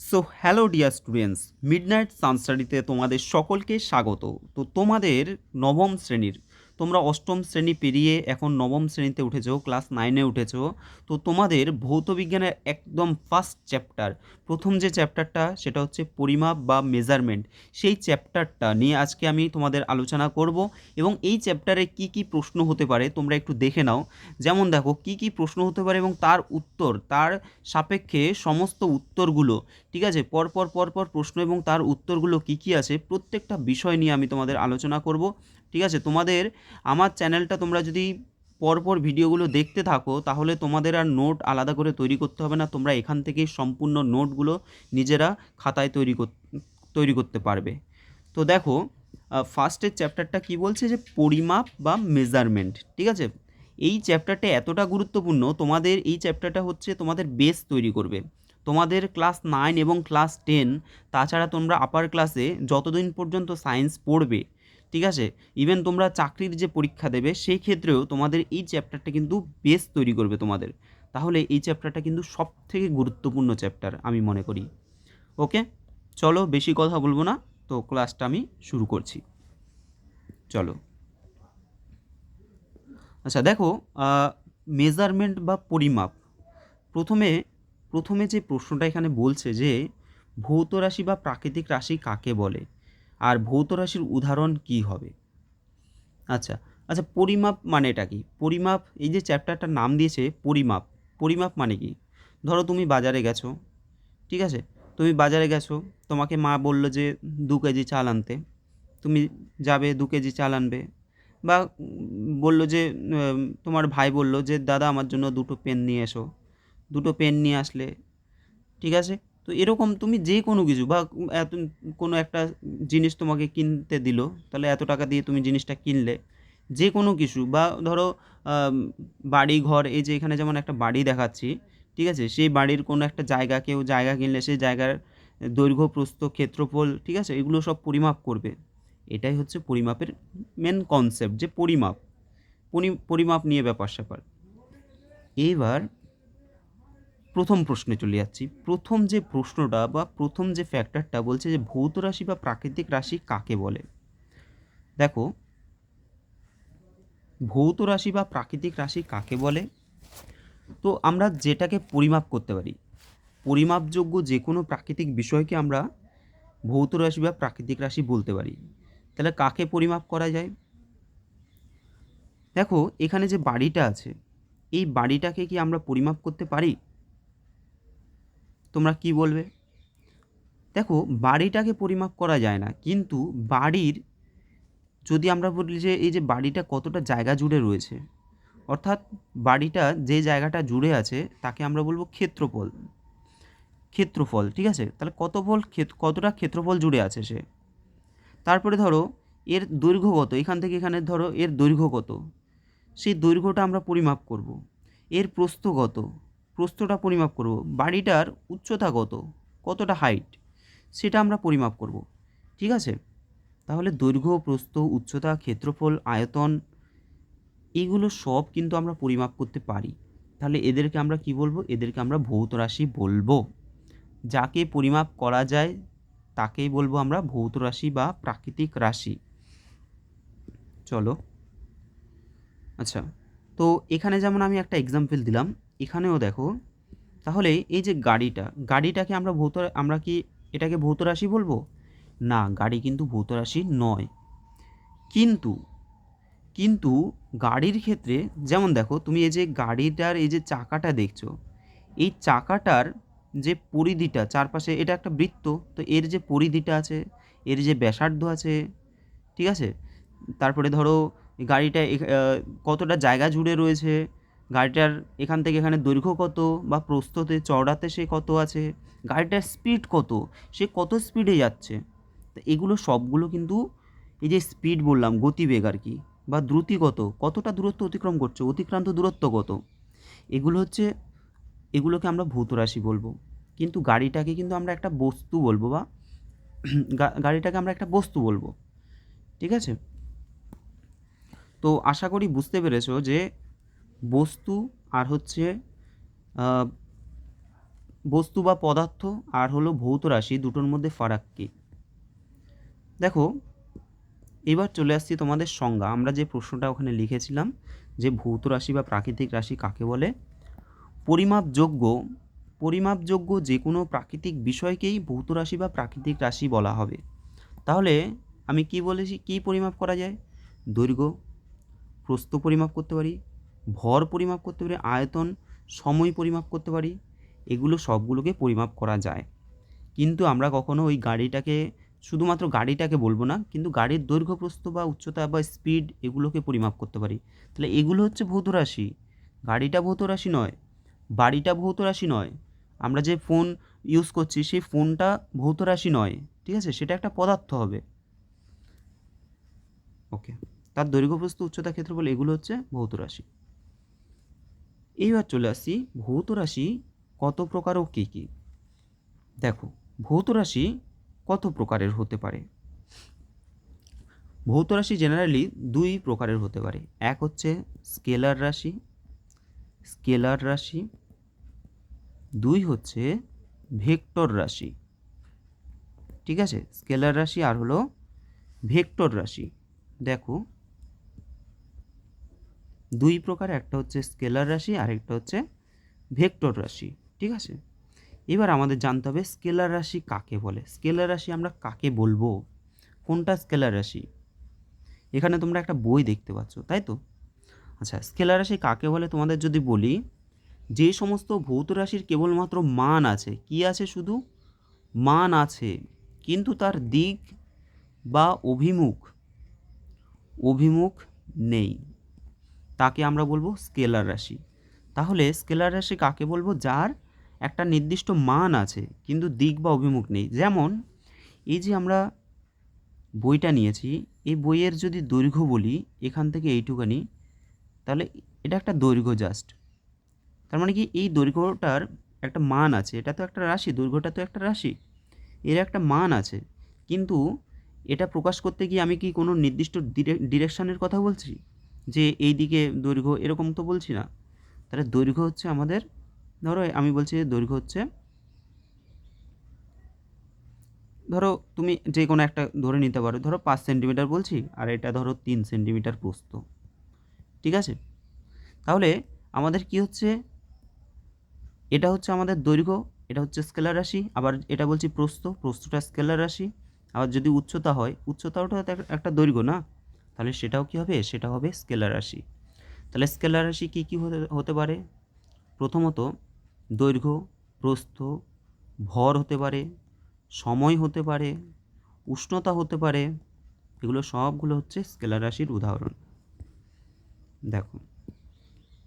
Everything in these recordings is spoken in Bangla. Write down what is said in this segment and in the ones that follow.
So hello dear students midnight সানস্টাডিতে তোমাদের সকলকে স্বাগত। তো তোমাদের নবম শ্রেণির তোমরা অষ্টম শ্রেণি পেরিয়ে এখন নবম শ্রেণীতে উঠেছো ক্লাস নাইনে উঠেছো। তো তোমাদের ভৌত বিজ্ঞানের একদম ফার্স্ট চ্যাপ্টার প্রথম যে চ্যাপ্টারটা সেটা হচ্ছে পরিমাপ বা মেজারমেন্ট সেই চ্যাপ্টারটা নিয়ে আজকে আমি তোমাদের আলোচনা করব এবং এই চ্যাপ্টারে কি কি প্রশ্ন হতে পারে তোমরা একটু দেখে নাও। যেমন দেখো, কি কি প্রশ্ন হতে পারে এবং তার উত্তর, তার সাপেক্ষে সমস্ত উত্তরগুলো, ঠিক আছে? পরপর পরপর প্রশ্ন এবং তার উত্তরগুলো কি কি আছে, প্রত্যেকটা বিষয় নিয়ে আমি তোমাদের আলোচনা করব। ঠিক আছে? তোমাদের আমার চ্যানেলটা তোমরা যদি পরপর ভিডিওগুলো দেখতে থাকো, তাহলে তোমাদের আর নোট আলাদা করে তৈরি করতে হবে না। তোমরা এখান থেকেই সম্পূর্ণ নোটগুলো নিজেরা খাতায় তৈরি তৈরি করতে পারবে। তো দেখো ফার্স্টের চ্যাপ্টারটা কি বলছে যে পরিমাপ বা মেজারমেন্ট ঠিক আছে? এই চ্যাপ্টারটা এতটা গুরুত্বপূর্ণ, তোমাদের এই চ্যাপ্টারটা হচ্ছে তোমাদের বেস তৈরি করবে। তোমাদের ক্লাস নাইন এবং ক্লাস টেন তাছাড়া তোমরা আপার ক্লাসে যতদিন পর্যন্ত সায়েন্স পড়বে ঠিক আছে? ইভেন তোমরা চাকরির যে পরীক্ষা দেবে, সেই ক্ষেত্রেও তোমাদের এই চ্যাপ্টারটা কিন্তু বেস তৈরি করবে তোমাদের। তাহলে এই চ্যাপ্টারটা কিন্তু সব থেকে গুরুত্বপূর্ণ চ্যাপ্টার আমি মনে করি। ওকে চলো, বেশি কথা বলব না। তো ক্লাসটা আমি শুরু করছি। চলো। আচ্ছা দেখো মেজারমেন্ট বা পরিমাপ। প্রথমে প্রথমে যে প্রশ্নটা এখানে বলছে যে, ভৌত রাশি বা প্রাকৃতিক রাশি কাকে বলে? আর ভৌত রাশির উদাহরণ কি হবে? আচ্ছা আচ্ছা পরিমাপ মানে এটা কি? পরিমাপ, এই যে চ্যাপ্টারটার নাম দিয়েছে পরিমাপ পরিমাপ মানে কি? ধরো তুমি বাজারে গেছো, ঠিক আছে? তুমি বাজারে গেছো, তোমাকে মা বলল যে দু কেজি চাল আনতে, তুমি যাবে দু কেজি চাল আনবে, বা বলল যে তোমার ভাই বলল যে, দাদা, আমার জন্য দুটো পেন নিয়ে এসো। দুটো পেন নিয়ে আসলে, ঠিক আছে? তো এরকম তুমি যে কোনো কিছু বা কোনো একটা জিনিস তোমাকে কিনতে দিল, তাহলে এত টাকা দিয়ে তুমি জিনিসটা কিনলে, যে কোনো কিছু বা, ধরো বাড়ি ঘর, এই যে এখানে যেমন একটা বাড়ি দেখাচ্ছি, ঠিক আছে? সেই বাড়ির কোনো একটা জায়গা, কেউ জায়গা কিনলে সেই জায়গার দৈর্ঘ্য, প্রস্থ, ক্ষেত্রফল, ঠিক আছে? এগুলো সব পরিমাপ করবে। এটাই হচ্ছে পরিমাপের মেন কনসেপ্ট যে পরিমাপ। পরিমাপ নিয়ে ব্যাপার স্যাপার এইবার প্রথম প্রশ্নে চলে যাচ্ছি। প্রথম যে প্রশ্নটা বা প্রথম যে ফ্যাক্টরটা বলছে যে ভৌত রাশি বা প্রাকৃতিক রাশি কাকে বলে? দেখো, ভৌত রাশি বা প্রাকৃতিক রাশি কাকে বলে? তো আমরা যেটাকে পরিমাপ করতে পারি, পরিমাপযোগ্য যে কোনো প্রাকৃতিক বিষয়কে আমরা ভৌত রাশি বা প্রাকৃতিক রাশি বলতে পারি। তাহলে কাকে পরিমাপ করা যায়? দেখো, এখানে যে বাড়িটা আছে, এই বাড়িটাকে কি আমরা পরিমাপ করতে পারি? তোমরা কি বলবে? দেখো, বাড়িটাকে পরিমাপ করা যায় না, কিন্তু বাড়ির যদি আমরা বলি যে এই যে বাড়িটা কতটা জায়গা জুড়ে রয়েছে, অর্থাৎ বাড়িটা যে জায়গাটা জুড়ে আছে, তাকে আমরা বলব ক্ষেত্রফল। ক্ষেত্রফল, ঠিক আছে? তাহলে কত ফল কতটা ক্ষেত্রফল জুড়ে আছে সে? তারপরে ধরো, এর দৈর্ঘ্য কত? এখান থেকে এখানে ধরো, এর দৈর্ঘ্য কত? সেই দৈর্ঘ্যটা আমরা পরিমাপ করব। এর প্রস্থ কত? প্রস্থটা পরিমাপ করব। বাড়িটার উচ্চতা কত? কতটা হাইট সেটা আমরা পরিমাপ করব। ঠিক আছে? তাহলে দৈর্ঘ্য, প্রস্থ, উচ্চতা, ক্ষেত্রফল, আয়তন, এগুলো সব কিন্তু আমরা পরিমাপ করতে পারি। তাহলে এদেরকে আমরা কি বলব? এদেরকে আমরা ভৌত রাশি বলব। যাকে পরিমাপ করা যায়, তাকেই বলব আমরা ভৌত রাশি বা প্রাকৃতিক রাশি। চলো। আচ্ছা তো এখানে যেমন আমি একটা এক্সাম্পল দিলাম। এখানেও দেখো, তাহলে এই যে গাড়িটা, গাড়িটাকে আমরা ভৌত, আমরা কি এটাকে ভৌত রাশি বলব? না, গাড়ি কিন্তু ভৌত রাশি নয়। কিন্তু কিন্তু গাড়ির ক্ষেত্রে, যেমন দেখো, তুমি এই যে গাড়িটার এই যে চাকাটা দেখছ, এই চাকাটার যে পরিধিটা, চারপাশে এটা একটা বৃত্ত, তো এর যে পরিধিটা আছে, এর যে ব্যাসার্ধ আছে, ঠিক আছে? তারপরে ধরো, গাড়িটা কতটা জায়গা জুড়ে রয়েছে গাড়িটার এখান থেকে এখানে দৈর্ঘ্য কত বা প্রস্থতে চওড়াতে সে কত আছে? গাড়িটার স্পিড কত? সে কত স্পিডে যাচ্ছে? তো এগুলো সবগুলো কিন্তু এই যে স্পিড বললাম, গতিবেগ আর কি, বা দ্রুতি কত? কতটা দূরত্ব অতিক্রম করছে? অতিক্রান্ত দূরত্ব কত? এগুলো হচ্ছে, এগুলোকে আমরা ভৌত রাশি বলব। কিন্তু গাড়িটাকে কিন্তু আমরা একটা বস্তু বলব বা গাড়িটাকে আমরা একটা বস্তু বলব। ঠিক আছে? তো আশা করি বুঝতে পেরেছ যে বস্তু আর হচ্ছে বস্তু বা পদার্থ আর হলো ভৌত রাশি দুটোর মধ্যে ফারাক কী? দেখো, এবার চলে আসছি তোমাদের সংজ্ঞা। আমরা যে প্রশ্নটা ওখানে লিখেছিলাম যে ভৌত রাশি বা প্রাকৃতিক রাশি কাকে বলে? পরিমাপযোগ্য পরিমাপযোগ্য যে কোনো প্রাকৃতিক বিষয়কেই ভৌত রাশি বা প্রাকৃতিক রাশি বলা হবে। তাহলে আমি কি বলেছি? কি পরিমাপ করা যায়? দৈর্ঘ্য, প্রস্থ পরিমাপ করতে পারি ভর পরিমাপ করতে পারি, আয়তন, সময় পরিমাপ করতে পারি, এগুলো সবগুলোকে পরিমাপ করা যায়। কিন্তু আমরা কখনো ওই গাড়িটাকে, শুধুমাত্র গাড়িটাকে বলব না, কিন্তু গাড়ির দৈর্ঘ্য প্রস্থ বা উচ্চতা বা স্পিড এগুলোকে পরিমাপ করতে পারি। তাহলে এগুলো হচ্ছে ভৌত রাশি। গাড়িটা ভৌত রাশি নয়, বাড়িটা ভৌত রাশি নয়। আমরা যে ফোন ইউজ করছি, সেই ফোনটা ভৌত রাশি নয়, ঠিক আছে? সেটা একটা পদার্থ হবে। ওকে তার দৈর্ঘ্য, প্রস্থ, উচ্চতা ক্ষেত্রফল এগুলো হচ্ছে ভৌত রাশি। এইবার চলে আসছি ভৌত রাশি কত প্রকার ও কী কী? দেখো, ভৌত রাশি কত প্রকারের হতে পারে? ভৌত রাশি জেনারেলি দুই প্রকারের হতে পারে। এক হচ্ছে স্কেলার রাশি স্কেলার রাশি। দুই হচ্ছে ভেক্টর রাশি। ঠিক আছে? স্কেলার রাশি আর হলো ভেক্টর রাশি। দেখো দুই প্রকার, একটা হচ্ছে স্কেলার রাশি আর একটা হচ্ছে ভেক্টর রাশি, ঠিক আছে? এবার আমাদের জানতে হবে স্কেলার রাশি কাকে বলে? স্কেলার রাশি আমরা কাকে বলব? কোনটা স্কেলার রাশি? এখানে তোমরা একটা বই দেখতে পাচ্ছ, তাই তো? আচ্ছা স্কেলার রাশি কাকে বলে তোমাদের যদি বলি, যে সমস্ত ভৌত রাশির কেবলমাত্র মান আছে, কি আছে শুধু? মান আছে, কিন্তু তার দিক বা অভিমুখ অভিমুখ নেই। তাকে আমরা বলব স্কেলার রাশি। তাহলে স্কেলার রাশি কাকে বলব? যার একটা নির্দিষ্ট মান আছে, কিন্তু দিক বা অভিমুখ নেই। যেমন, এই যে আমরা বইটা নিয়েছি, এই বইয়ের যদি দৈর্ঘ্য বলি, এখান থেকে এইটুকানি, তাহলে এটা একটা দৈর্ঘ্য জাস্ট। তার মানে কি, এই দৈর্ঘ্যটার একটা মান আছে। এটা তো একটা রাশি, দৈর্ঘ্যটা তো একটা রাশি। এর একটা মান আছে। কিন্তু এটা প্রকাশ করতে গিয়ে আমি কি কোনো নির্দিষ্ট ডিরেকশানের কথা বলছি? যে এই দিকে দৈর্ঘ্য এরকম তো বলছি না। তাহলে দৈর্ঘ্য হচ্ছে আমাদের, ধরো আমি বলছি যে দৈর্ঘ্য হচ্ছে, ধরো তুমি যে কোনো একটা ধরে নিতে পারো, ধরো পাঁচ সেন্টিমিটার বলছি, আর এটা ধরো তিন সেন্টিমিটার প্রস্থ। ঠিক আছে? তাহলে আমাদের কি হচ্ছে? এটা হচ্ছে আমাদের দৈর্ঘ্য, এটা হচ্ছে স্কেলার রাশি, আবার এটা বলছি প্রস্থ, প্রস্থটা স্কেলার রাশি। আবার যদি উচ্চতা হয়, উচ্চতাও তো একটা দৈর্ঘ্য না? তাহলে সেটাও কী হবে? সেটা হবে স্কেলার রাশি। তাহলে স্কেলার রাশি কী কী হতে হতে পারে? প্রথমত দৈর্ঘ্য, প্রস্থ, ভর হতে পারে, সময় হতে পারে, উষ্ণতা হতে পারে, এগুলো সবগুলো হচ্ছে স্কেলার রাশির উদাহরণ। দেখো,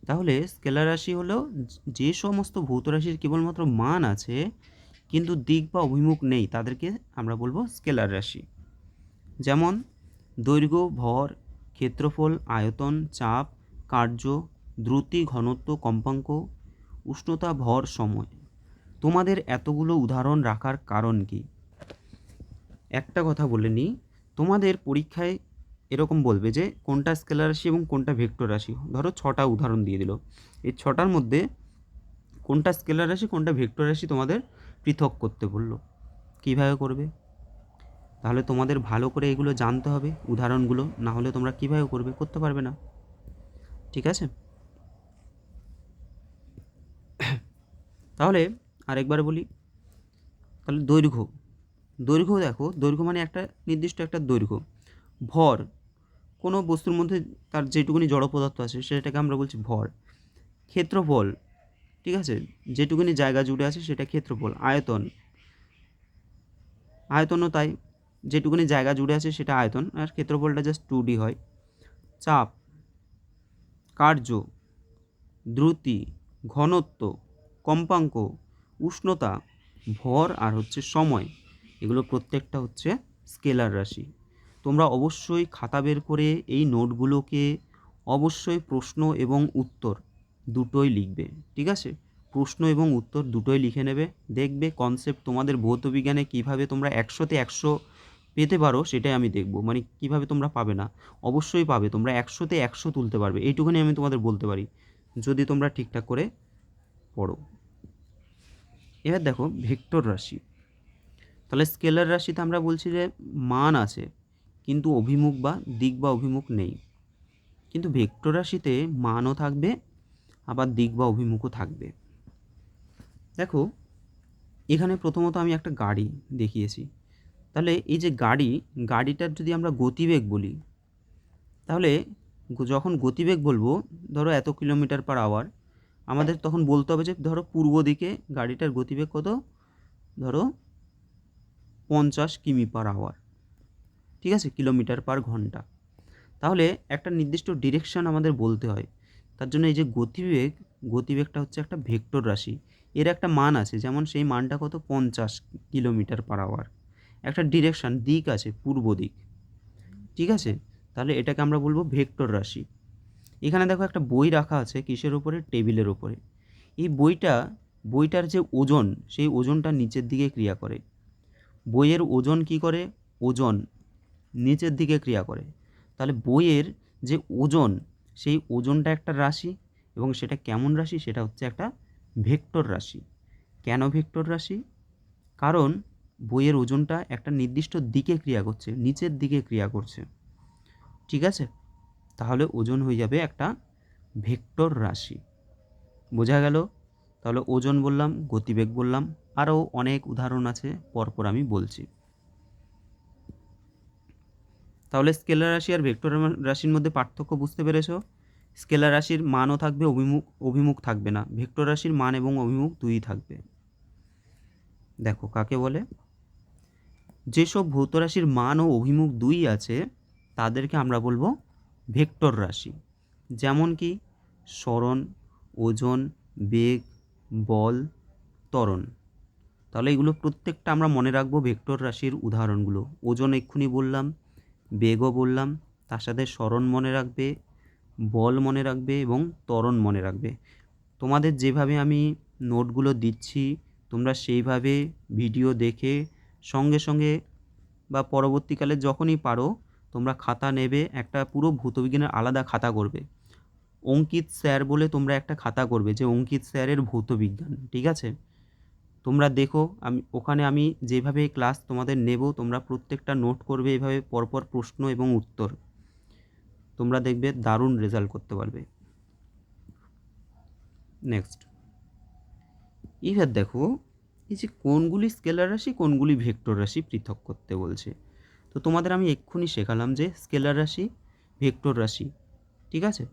তাহলে স্কেলার রাশি হলো যে সমস্ত ভৌত রাশির কেবলমাত্র মান আছে, কিন্তু দিক বা অভিমুখ নেই, তাদেরকে আমরা বলব স্কেলার রাশি। যেমন দৈর্ঘ্য, ভর, ক্ষেত্রফল, আয়তন, চাপ, কার্য, দ্রুতি, ঘনত্ব, কম্পাঙ্ক, উষ্ণতা, ভর, সময়। তোমাদের এতগুলো উদাহরণ রাখার কারণ কি? একটা কথা বলে নিই, তোমাদের পরীক্ষায় এরকম বলবে যে, কোনটা স্কেলার রাশি এবং কোনটা ভেক্টর রাশি? ধরো ছটা উদাহরণ দিয়ে দিল। এই ছটার মধ্যে কোনটা স্কেলার রাশি, কোনটা ভেক্টর রাশি তোমাদের পৃথক করতে বলল। কীভাবে করবে? তাহলে তোমাদের ভালো করে এগুলো জানতে হবে, উদাহরণগুলো, না হলে তোমরা কীভাবে করবে, করতে পারবে না। ঠিক আছে? তাহলে আরেকবার বলি, তাহলে দৈর্ঘ্য। দৈর্ঘ্য দেখো, দৈর্ঘ্য মানে একটা নির্দিষ্ট একটা দৈর্ঘ্য। ভর, কোনো বস্তুর মধ্যে তার যেটুকুনি জড় পদার্থ আছে, সেটাকে আমরা বলছি ভর। ক্ষেত্রফল, ঠিক আছে? যেটুকুনি জায়গা জুড়ে আছে, সেটা ক্ষেত্রফল। আয়তন। আয়তনও তাই। যেটুকুনি জায়গা জুড়ে আছে সেটা আয়তন, আর ক্ষেত্রফলটা জাস্ট টু ডি হয়। চাপ, কার্য, দ্রুতি, ঘনত্ব, কম্পাঙ্ক, উষ্ণতা, ভর, আর হচ্ছে সময়, এগুলো প্রত্যেকটা হচ্ছে স্কেলার রাশি। তোমরা অবশ্যই খাতা বের করে এই নোটগুলোকে অবশ্যই প্রশ্ন এবং উত্তর দুটোই লিখবে, ঠিক আছে? প্রশ্ন এবং উত্তর দুটোই লিখে নেবে, দেখবে কনসেপ্ট তোমাদের ভৌত বিজ্ঞানে কীভাবে তোমরা একশোতে একশো পেতে পারো সেটাই আমি দেখব। মানে কীভাবে তোমরা পাবে না? অবশ্যই পাবে। তোমরা একশোতে একশো তুলতে পারবে। এইটুকুনি আমি তোমাদের বলতে পারি। যদি তোমরা ঠিকঠাক করে পড়ো। এবার দেখো, ভেক্টর রাশি। তাহলে স্কেলার রাশিতে আমরা বলছি যে মান আছে, কিন্তু অভিমুখ বা দিক বা অভিমুখ নেই। কিন্তু ভেক্টর রাশিতে মানও থাকবে, আবার দিক বা অভিমুখও থাকবে। দেখো, এখানে প্রথমত আমি একটা গাড়ি দেখিয়েছি। তাহলে এই যে গাড়ি, গাড়িটার যদি আমরা গতিবেগ বলি, তাহলে যখন গতিবেগ বলব, ধরো এত কিলোমিটার পার আওয়ার আমাদের তখন বলতে হবে যে, ধরো পূর্ব দিকে গাড়িটার গতিবেগ কত? ধরো পঞ্চাশ কিমি পার আওয়ার ঠিক আছে? কিলোমিটার পার ঘণ্টা। তাহলে একটা নির্দিষ্ট ডিরেকশন আমাদের বলতে হয়। তার জন্য এই যে গতিবেগ, গতিবেগটা হচ্ছে একটা ভেক্টর রাশি। এর একটা মান আছে, যেমন সেই মানটা কত? পঞ্চাশ কিলোমিটার পার আওয়ার একটা ডিরেকশন দিক আছে, পূর্ব দিক। ঠিক আছে? তাহলে এটাকে আমরা বলব ভেক্টর রাশি। এখানে দেখো একটা বই রাখা আছে কিসের ওপরে টেবিলের ওপরে এই বইটা, বইটার যে ওজন, সেই ওজনটা নিচের দিকে ক্রিয়া করে। বইয়ের ওজন কি করে? ওজন নিচের দিকে ক্রিয়া করে। তাহলে বইয়ের যে ওজন, সেই ওজনটা একটা রাশি এবং সেটা কেমন রাশি? সেটা হচ্ছে একটা ভেক্টর রাশি। কেন ভেক্টর রাশি? কারণ বইয়ের ওজনটা একটা নির্দিষ্ট দিকে ক্রিয়া করছে, নিচের দিকে ক্রিয়া করছে। ঠিক আছে? তাহলে ওজন হয়ে যাবে একটা ভেক্টর রাশি। বোঝা গেল? তাহলে ওজন বললাম, গতিবেগ বললাম, আরও অনেক উদাহরণ আছে, পরপর আমি বলছি। তাহলে স্কেলার রাশি আর ভেক্টর রাশির মধ্যে পার্থক্য বুঝতে পেরেছ? স্কেলার রাশির মানও থাকবে, অভিমুখ অভিমুখ থাকবে না। ভেক্টর রাশির মান এবং অভিমুখ দুই থাকবে। দেখো, কাকে বলে? যেসব ভৌত রাশির মান ও অভিমুখ দুই আছে, তাদেরকে আমরা বলব ভেক্টর রাশি। যেমন কি স্মরণ, ওজন, বেগ, বল, ত্বরণ। তাহলে এগুলো প্রত্যেকটা আমরা মনে রাখব ভেক্টর রাশির উদাহরণগুলো। ওজন এক্ষুনি বললাম, বেগও বললাম, তার সাথে স্মরণ মনে রাখবে, বল মনে রাখবে এবং ত্বরণ মনে রাখবে। তোমাদের যেভাবে আমি নোটগুলো দিচ্ছি, তোমরা সেইভাবে ভিডিও দেখে সঙ্গে সঙ্গে বা পরবর্তীকালে যখনই পারো, তোমরা খাতা নেবে, একটা পুরো ভূতবিজ্ঞানের আলাদা খাতা করবে। অঙ্কিত স্যার বলে তোমরা একটা খাতা করবে যে অঙ্কিত স্যারের ভৌতবিজ্ঞান, ঠিক আছে? তোমরা দেখো, আমি, ওখানে আমি যেভাবে ক্লাস তোমাদের নেব, তোমরা প্রত্যেকটা নোট করবে এভাবে, পরপর প্রশ্ন এবং উত্তর। তোমরা দেখবে দারুণ রেজাল্ট করতে পারবে। নেক্সট। এবার দেখো এই যে কোনগুলি স্কেলার রাশি, কোনগুলি ভেক্টর রাশি পৃথক করতে বলছে। তো তোমাদের আমি এক্ষুনি শেখালাম যে স্কেলার রাশি, ভেক্টর রাশি, ঠিক আছে?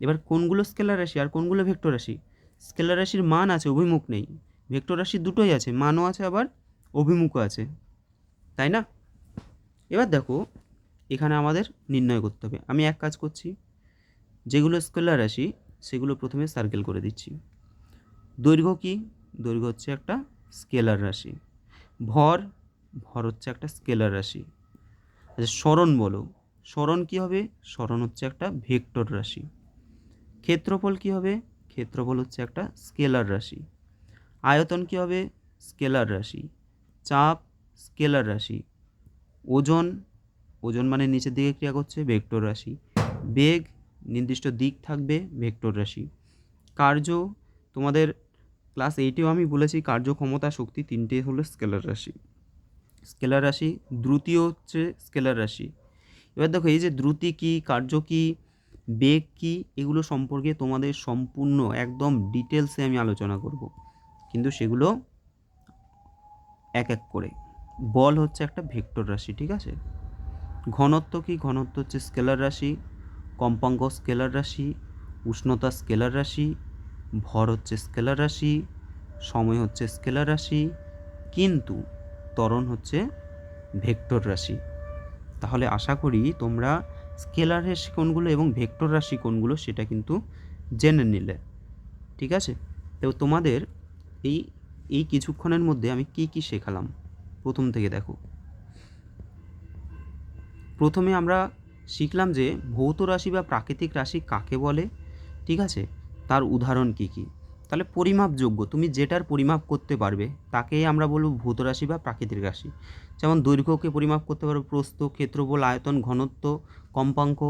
এবার কোনগুলো স্কেলার রাশি আর কোনগুলো ভেক্টর রাশি? স্কেলার রাশির মান আছে, অভিমুখ নেই। ভেক্টর রাশি দুটোই আছে, মানও আছে আবার, অভিমুখও আছে। তাই না? এবার দেখো, এখানে আমাদের নির্ণয় করতে হবে। আমি এক কাজ করছি, যেগুলো স্কেলার রাশি, সেগুলো প্রথমে সার্কেল করে দিচ্ছি। দৈর্ঘ্য কি? দৈর্ঘ্য হচ্ছে একটা স্কেলার রাশি। ভর ভর হচ্ছে একটা স্কেলার রাশি। আচ্ছা স্মরণ বলো। স্মরণ কী হবে? স্মরণ হচ্ছে একটা ভেক্টর রাশি। ক্ষেত্রফল কী হবে? ক্ষেত্রফল হচ্ছে একটা স্কেলার রাশি। আয়তন কী হবে? স্কেলার রাশি। চাপ, স্কেলার রাশি। ওজন ওজন মানে নিচের দিকে ক্রিয়া করছে ভেক্টর রাশি। বেগ, নির্দিষ্ট দিক থাকবে ভেক্টর রাশি। কার্য, তোমাদের ক্লাস এইটেও আমি বলেছি কার্যক্ষমতা, শক্তি তিনটে হলো স্কেলার রাশি। স্কেলার রাশি দ্রুতিও হচ্ছে স্কেলার রাশি। এবার দেখো এই যে দ্রুতি কী, কার্য কী, বেগ কী, এগুলো সম্পর্কে তোমাদের সম্পূর্ণ একদম ডিটেলসে আমি আলোচনা করব। কিন্তু সেগুলো এক এক করে। বল হচ্ছে একটা ভেক্টর রাশি, ঠিক আছে? ঘনত্ব কি, ঘনত্ব হচ্ছে স্কেলার রাশি, কম্পাঙ্ক স্কেলার রাশি, উষ্ণতা স্কেলার রাশি ভর হচ্ছে স্কেলার রাশি, সময় হচ্ছে স্কেলার রাশি, কিন্তু ত্বরণ হচ্ছে ভেক্টর রাশি। তাহলে আশা করি তোমরা স্কেলার রাশি কোনগুলো এবং ভেক্টর রাশি কোনগুলো সেটা কিন্তু জেনে নিলে। ঠিক আছে? তো তোমাদের এই এই কিছুক্ষণের মধ্যে আমি কি কি শেখালাম? প্রথম থেকে দেখো। প্রথমে আমরা শিখলাম যে ভৌত রাশি বা প্রাকৃতিক রাশি কাকে বলে? ঠিক আছে? তার উদাহরণ কী কী? তাহলে পরিমাপযোগ্য, তুমি যেটার পরিমাপ করতে পারবে, তাকেই আমরা বলব ভৌত রাশি বা প্রাকৃতিক রাশি। যেমন দৈর্ঘ্যকে পরিমাপ করতে পারবে প্রস্থ, ক্ষেত্রফল, আয়তন, ঘনত্ব, কম্পাঙ্ক,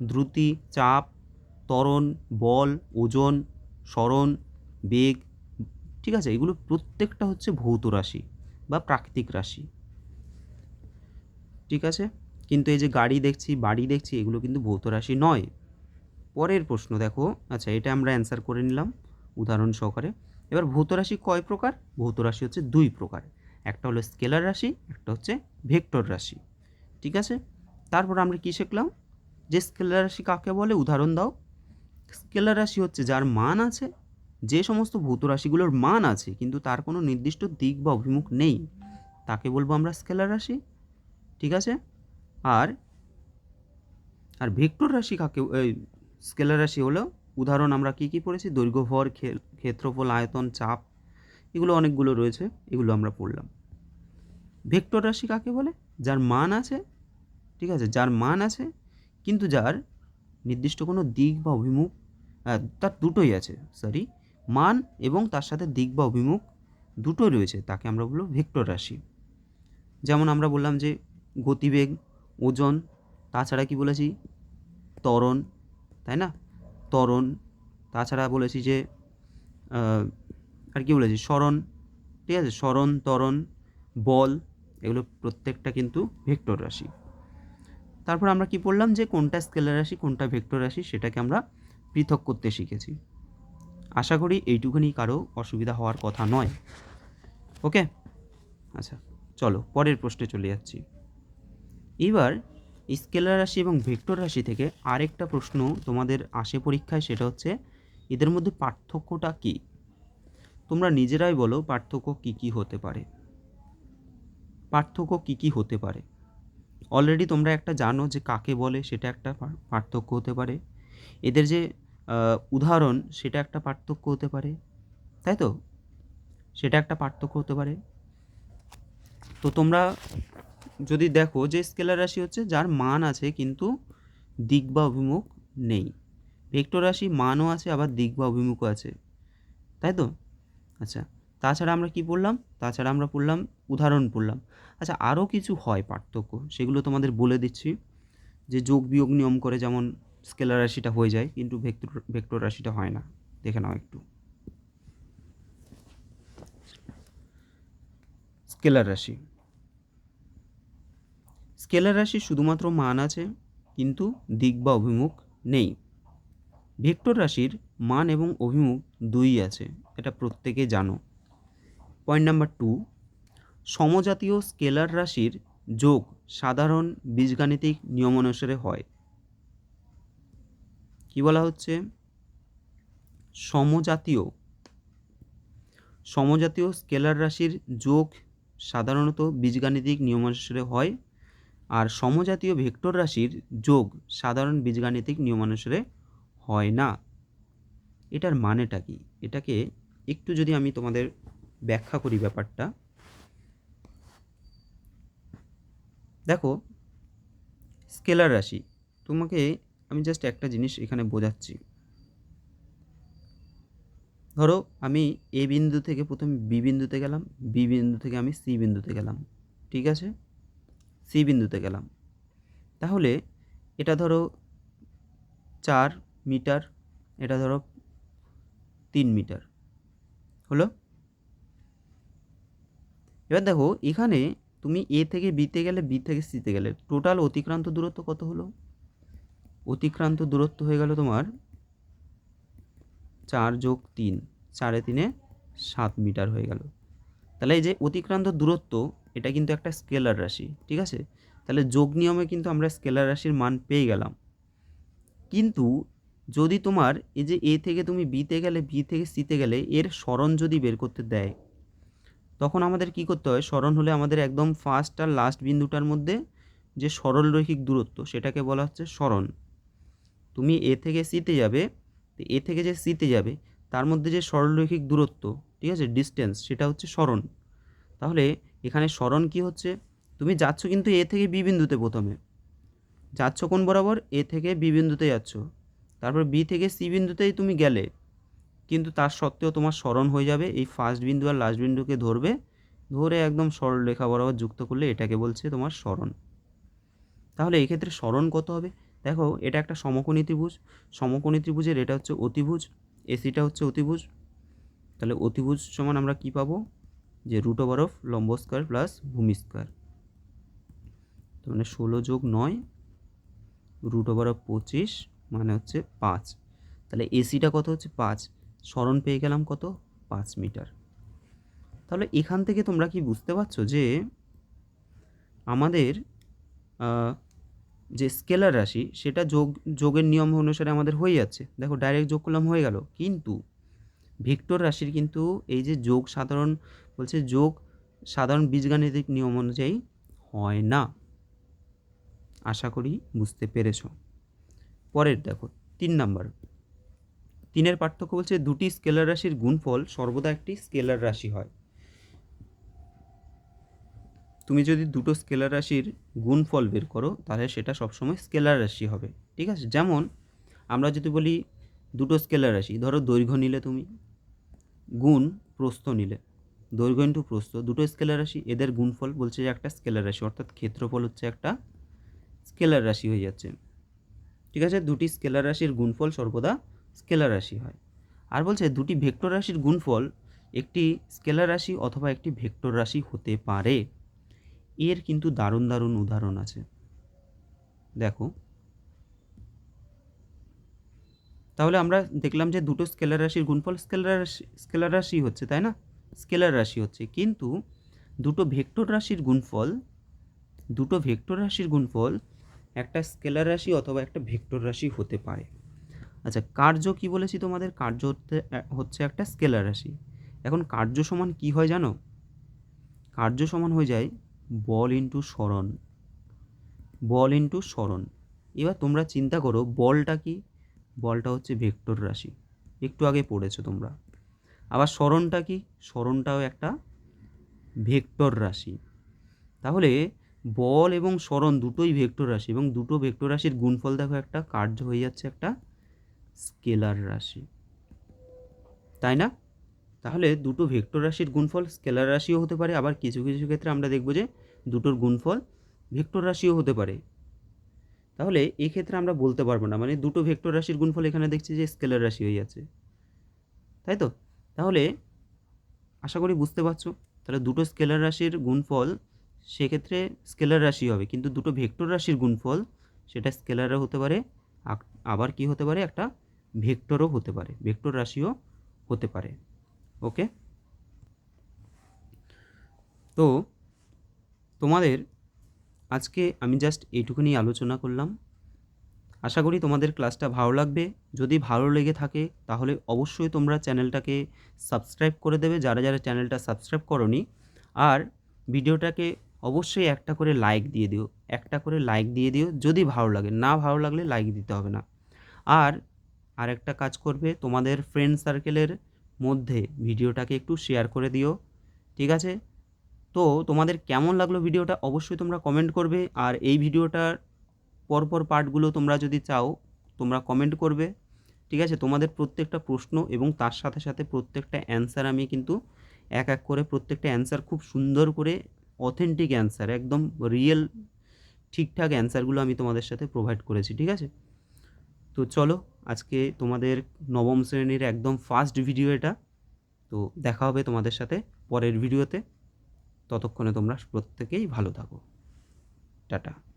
দ্রুতি, চাপ, ত্বরণ, বল, ওজন স্মরণ বেগ, ঠিক আছে? এগুলো প্রত্যেকটা হচ্ছে ভৌত রাশি বা প্রাকৃতিক রাশি। ঠিক আছে? কিন্তু এই যে গাড়ি দেখছি, বাড়ি দেখছি, এগুলো কিন্তু ভৌত রাশি নয়। পরের প্রশ্ন দেখো। আচ্ছা এটা আমরা অ্যান্সার করে নিলাম উদাহরণ সহকারে। এবার ভৌত রাশি কয় প্রকার? ভৌত রাশি হচ্ছে দুই প্রকার। একটা হলো স্কেলার রাশি, একটা হচ্ছে ভেক্টর রাশি। ঠিক আছে? তারপর আমরা কী শিখলাম? যে স্কেলার রাশি কাকে বলে? উদাহরণ দাও। স্কেলার রাশি হচ্ছে যার মান আছে, যে সমস্ত ভৌত রাশিগুলোর মান আছে, কিন্তু তার কোনো নির্দিষ্ট দিক বা অভিমুখ নেই। তাকে বলব আমরা স্কেলার রাশি। ঠিক আছে? আর আর ভেক্টর রাশি কাকে স্কেলার রাশি হলো উদাহরণ আমরা কী কী পড়েছি? দৈর্ঘ্য, ভর ক্ষেত্রফল, আয়তন, চাপ এগুলো অনেকগুলো রয়েছে, এগুলো আমরা পড়লাম। ভেক্টর রাশি কাকে বলে? যার মান আছে, ঠিক আছে, যার মান আছে, কিন্তু যার নির্দিষ্ট কোনো দিক বা অভিমুখ তার দুটোই আছে সরি মান এবং তার সাথে দিক বা অভিমুখ দুটোই রয়েছে, তাকে আমরা বলব ভেক্টর রাশি। যেমন আমরা বললাম যে গতিবেগ, ওজন, তাছাড়া কি বলেছি? ত্বরণ তাই না? ত্বরণ তাছাড়া বলেছি যে আর কি বলেছি? স্মরণ, ঠিক আছে? স্মরণ ত্বরণ বল, এগুলো প্রত্যেকটা কিন্তু ভেক্টর রাশি। তারপর আমরা কি পড়লাম যে, কোনটা স্কেলার রাশি, কোনটা ভেক্টর রাশি, সেটাকে আমরা পৃথক করতে শিখেছি। আশা করি এইটুকুনি কারও অসুবিধা হওয়ার কথা নয়। ওকে? আচ্ছা চলো, পরের প্রশ্নে চলে যাচ্ছি। এবার স্কেলার রাশি এবং ভেক্টর রাশি থেকে আরেকটা প্রশ্ন তোমাদের আসে পরীক্ষায়, সেটা হচ্ছে, এদের মধ্যে পার্থক্যটা কী? তোমরা নিজেরাই বলো পার্থক্য কী কী হতে পারে। পার্থক্য কী কী হতে পারে। অলরেডি তোমরা একটা জানো যে কাকে বলে সেটা একটা পার্থক্য হতে পারে। এদের যে উদাহরণ সেটা একটা পার্থক্য হতে পারে। তাই তো? সেটা একটা পার্থক্য হতে পারে। তো তোমরা যদি দেখো যে স্কেলার রাশি হচ্ছে যার মান আছে কিন্তু দিক বা অভিমুখ নেই। ভেক্টর রাশি মানও আছে, আবার দিক বা অভিমুখও আছে। তাই তো? আচ্ছা তাছাড়া আমরা কি পড়লাম? তাছাড়া আমরা পড়লাম, উদাহরণ পড়লাম। আচ্ছা আরও কিছু হয় পার্থক্য, সেগুলো তোমাদের বলে দিচ্ছি। যে যোগ বিয়োগ নিয়ম করে যেমন স্কেলার রাশিটা হয়ে যায়, কিন্তু ভেক্টর ভেক্টর রাশিটা হয় না। দেখে নাও একটু। স্কেলার রাশি। স্কেলার রাশি শুধুমাত্র মান আছে, কিন্তু দিক বা অভিমুখ নেই। ভেক্টর রাশির মান এবং অভিমুখ দুই আছে, এটা প্রত্যেকে জানো। পয়েন্ট নাম্বার টু, সমজাতীয় স্কেলার রাশির যোগ সাধারণ বীজগাণিতিক নিয়ম অনুসারে হয়। কি বলা হচ্ছে? সমজাতীয়। সমজাতীয় স্কেলার রাশির যোগ সাধারণত বীজগাণিতিক নিয়ম অনুসারে হয় আর সমজাতীয় ভেক্টর রাশির যোগ সাধারণ বীজগাণিতিক নিয়মানুসারে হয় না। এটার মানেটা কি? এটাকে একটু যদি আমি তোমাদের ব্যাখ্যা করি ব্যাপারটা। দেখো, স্কেলার রাশি, তোমাকে আমি জাস্ট একটা জিনিস এখানে বোঝাচ্ছি। ধরো, আমি এ বিন্দু থেকে প্রথমে বি বিন্দুতে গেলাম, বি বিন্দু থেকে আমি সি বিন্দুতে গেলাম, ঠিক আছে? সি বিন্দুতে গেলাম। তাহলে এটা ধরো চার মিটার, এটা ধরো তিন মিটার, হলো? এবার দেখো, এখানে তুমি এ থেকে বিতে গেলে, বি থেকে সিতে গেলে, টোটাল অতিক্রান্ত দূরত্ব কত হলো? অতিক্রান্ত দূরত্ব হয়ে গেল তোমার চার যোগ তিন, চারে তিনে সাত মিটার হয়ে গেল। তাহলে এই যে অতিক্রান্ত দূরত্ব এটা কিন্তু একটা স্কেলার রাশি, ঠিক আছে? তাহলে যোগ নিয়মে কিন্তু আমরা স্কেলার রাশির মান পেয়ে গেলাম। কিন্তু যদি তোমার এই যে এ থেকে তুমি বিতে গেলে, বি থেকে সিতে গেলে, এর স্মরণ যদি বের করতে দেয়, তখন আমাদের কি করতে হয়? স্মরণ হলে আমাদের একদম ফার্স্ট আর লাস্ট বিন্দুটার মধ্যে যে সরল রৈখিক দূরত্ব, সেটাকে বলা হচ্ছে স্মরণ। তুমি এ থেকে সিতে যাবে, তো এ থেকে যে সিতে যাবে, তার মধ্যে যে সরলরৈখিক দূরত্ব, ঠিক আছে? ডিস্টেন্স সেটা হচ্ছে স্মরণ। তাহলে এখানে স্মরণ কি হচ্ছে? তুমি যাচ্ছ কিন্তু এ থেকে বি বিন্দুতে প্রথমে। যাচ্ছ কোন বরাবর? এ থেকে বি বিন্দুতে যাচ্ছ। তারপর বি থেকে সি বিন্দুতেই তুমি গেলে। কিন্তু তার সত্ত্বেও তোমার স্মরণ হয়ে যাবে। এই ফার্স্ট বিন্দু আর লাস্ট বিন্দুকে ধরবে। ধরে একদম সরল রেখা বরাবর যুক্ত করলে এটাকে বলছে তোমার স্মরণ। তাহলে এক্ষেত্রে স্মরণ কত হবে? দেখো, এটা একটা সমকোণী ত্রিভুজ। সমকোণী ত্রিভুজের এটা হচ্ছে অতিভুজ। এসিটা হচ্ছে অতিভুজ। তাহলে অতিভুজ সমান আমরা কি পাবো? যে রুট ওভার অফ লম্ব স্কোয়ার প্লাস ভূমি স্কোয়ার তো মানে ষোলো যোগ নয় রুট ওভার অফ পঁচিশ মানে হচ্ছে পাঁচ। তাহলে এসিটা কত হচ্ছে পাঁচ? স্মরণ পেয়ে গেলাম কত? পাঁচ মিটার। তাহলে এখান থেকে তোমরা কি বুঝতে পারছ যে আমাদের যে স্কেলার রাশি সেটা যোগ, যোগের নিয়ম অনুসারে আমাদের হয়ে যাচ্ছে। দেখো ডাইরেক্ট যোগ করলাম হয়ে গেল। কিন্তু ভেক্টর রাশির কিন্তু এই যে যোগ সাধারণ বলছে যোগ সাধারণ বীজগাণিতিক নিয়ম অনুযায়ী হয় না। আশা করি বুঝতে পেরেছ। পরের দেখো, তিন নাম্বার। তিনের পার্থক্য বলছে দুটি স্কেলার রাশির গুণফল সর্বদা একটি স্কেলার রাশি হয়। তুমি যদি দুটো স্কেলার রাশির গুণফল বের করো, তাহলে সেটা সবসময় স্কেলার রাশি হবে। ঠিক আছে? যেমন আমরা যদি বলি দুটো স্কেলার রাশি, ধরো দৈর্ঘ্য নিলে তুমি গুণ প্রস্থ নিলে দৈর্ঘ্য ইন্টু প্রস্থ, দুটো স্কেলার রাশি, এদের গুণফল বলছে যে একটা স্কেলার রাশি, অর্থাৎ ক্ষেত্রফল হচ্ছে একটা স্কেলার রাশি হয়ে যাচ্ছে। ঠিক আছে? দুটি স্কেলার রাশির গুণফল সর্বদা স্কেলার রাশি হয়। আর বলছে দুটি ভেক্টর রাশির গুণফল একটি স্কেলার রাশি অথবা একটি ভেক্টর রাশি হতে পারে। এর কিন্তু দারুণ দারুণ উদাহরণ আছে। দেখো তাহলে আমরা দেখলাম যে দুটো স্কেলার রাশির গুণফল স্কেলার রাশি স্কেলার রাশি হচ্ছে, তাই না? স্কেলার রাশি হচ্ছে। কিন্তু দুটো ভেক্টর রাশির গুণফল, দুটো ভেক্টর রাশির গুণফল একটা স্কেলার রাশি অথবা একটা ভেক্টর রাশি হতে পারে। আচ্ছা কার্য কি বলেছি তোমাদের? কার্য হচ্ছে একটা স্কেলার রাশি। এখন কার্য সমান কি হয় জানো? কার্য সমান হয়ে যায় বল ইন্টু সরণ বল ইন্টু সরণ এবার তোমরা চিন্তা করো, বলটা কি? বলটা হচ্ছে ভেক্টর রাশি। একটু আগে পড়েছো তোমরা। আবার স্মরণটা কি? স্মরণটাও একটা ভেক্টর রাশি। তাহলে বল এবং স্মরণ দুটোই ভেক্টর রাশি এবং দুটো ভেক্টর রাশির গুণফল দেখো একটা কার্য হয়ে যাচ্ছে একটা স্কেলার রাশি। তাই না? তাহলে দুটো ভেক্টর রাশির গুণফল স্কেলার রাশিও হতে পারে, আবার কিছু কিছু ক্ষেত্রে আমরা দেখব যে দুটোর গুণফল ভেক্টর রাশিও হতে পারে। তাহলে এই ক্ষেত্রে আমরা বলতে পারব না। মানে দুটো ভেক্টর রাশির গুণফল এখানে দেখছি যে স্কেলার রাশি হয়ে যাচ্ছে। তাই তো? তাহলে আশা করি বুঝতে পারছ। তাহলে দুটো স্কেলার রাশির গুণফল সেক্ষেত্রে স্কেলার রাশি হবে, কিন্তু দুটো ভেক্টর রাশির গুণফল সেটা স্কেলারও হতে পারে আবার কি হতে পারে? একটা ভেক্টরও হতে পারে, ভেক্টর রাশিও হতে পারে। ওকে? তো তোমাদের আজকে আমি জাস্ট এইটুকুনি আলোচনা করলাম। আশা করি তোমাদের ক্লাসটা ভালো লাগবে। যদি ভালো লেগে থাকে, তাহলে অবশ্যই তোমরা চ্যানেলটাকে সাবস্ক্রাইব করে দেবে, যারা যারা চ্যানেলটা সাবস্ক্রাইব করনি। আর ভিডিওটাকে অবশ্যই একটা করে লাইক দিয়ে দিও, একটা করে লাইক দিয়ে দিও, যদি ভালো লাগে। না ভালো লাগলে লাইক দিতে হবে না। আর আরেকটা কাজ করবে, তোমাদের ফ্রেন্ড সার্কেলের মধ্যে ভিডিওটাকে একটু শেয়ার করে দিও, ঠিক আছে? তো তোমাদের কেমন লাগল ভিডিওটা অবশ্যই তোমরা কমেন্ট করবে। আর এই ভিডিওটার পরপর পার্টগুলো তোমরা যদি চাও, তোমরা কমেন্ট করবে। ঠিক আছে? তোমাদের প্রত্যেকটা প্রশ্ন এবং তার সাথে সাথে প্রত্যেকটা অ্যান্সার আমি কিন্তু এক এক করে প্রত্যেকটা অ্যান্সার খুব সুন্দর করে অথেন্টিক অ্যান্সার একদম রিয়েল ঠিকঠাক অ্যান্সারগুলো আমি তোমাদের সাথে প্রোভাইড করেছি। ঠিক আছে? তো চলো, আজকে তোমাদের নবম শ্রেণির একদম ফার্স্ট ভিডিও এটা। তো দেখা হবে তোমাদের সাথে পরের ভিডিওতে ততক্ষণে তোমরা প্রত্যেকেই ভালো থাকো। টাটা।